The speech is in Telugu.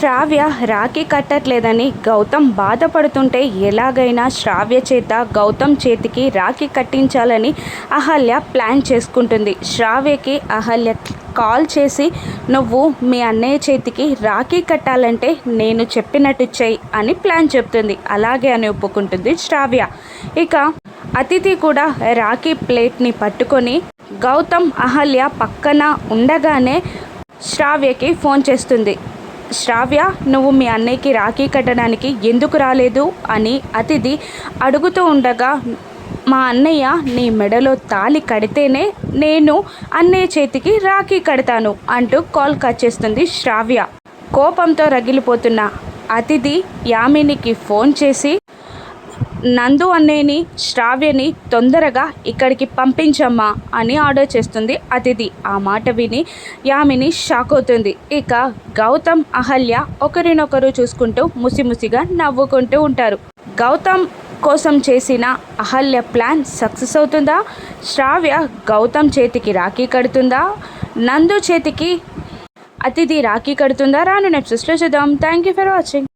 శ్రావ్య రాఖీ కట్టట్లేదని గౌతమ్ బాధపడుతుంటే ఎలాగైనా శ్రావ్య చేత గౌతమ్ చేతికి రాఖీ కట్టించాలని అహల్య ప్లాన్ చేసుకుంటుంది. శ్రావ్యకి అహల్య కాల్ చేసి నువ్వు మీ అన్నయ్య చేతికి రాఖీ కట్టాలంటే నేను చెప్పినట్టు చెయ్యి అని ప్లాన్ చెప్తుంది. అలాగే అని ఒప్పుకుంటుంది శ్రావ్య. ఇక అతిథి కూడా రాఖీ ప్లేట్ని పట్టుకొని గౌతమ్ అహల్య పక్కన ఉండగానే శ్రావ్యకి ఫోన్ చేస్తుంది. శ్రావ్య నువ్వు మీ అన్నయ్యకి రాఖీ కట్టడానికి ఎందుకు రాలేదు? అని అతిథి అడుగుతూ ఉండగా మా అన్నయ్య నీ మెడలో తాళి కడితేనే నేను అన్నయ్య చేతికి రాఖీ కడతాను అంటూ కాల్ కట్ చేస్తుంది శ్రావ్య. కోపంతో రగిలిపోతున్న అతిథి యామినికి ఫోన్ చేసి నందు అన్నయ్యని శ్రావ్యని తొందరగా ఇక్కడికి పంపించమ్మా అని ఆర్డర్ చేస్తుంది అతిథి. ఆ మాట విని యామిని షాక్ అవుతుంది. ఇక గౌతమ్ అహల్య ఒకరినొకరు చూసుకుంటూ ముసిముసిగా నవ్వుకుంటూ ఉంటారు. గౌతమ్ కోసం చేసిన అహల్య ప్లాన్ సక్సెస్ అవుతుందా? శ్రావ్య గౌతమ్ చేతికి రాఖీ కడుతుందా? నందు చేతికి అతిథి రాఖీ కడుతుందా? రాను నెప్సెస్లో చూద్దాం. Thank you for watching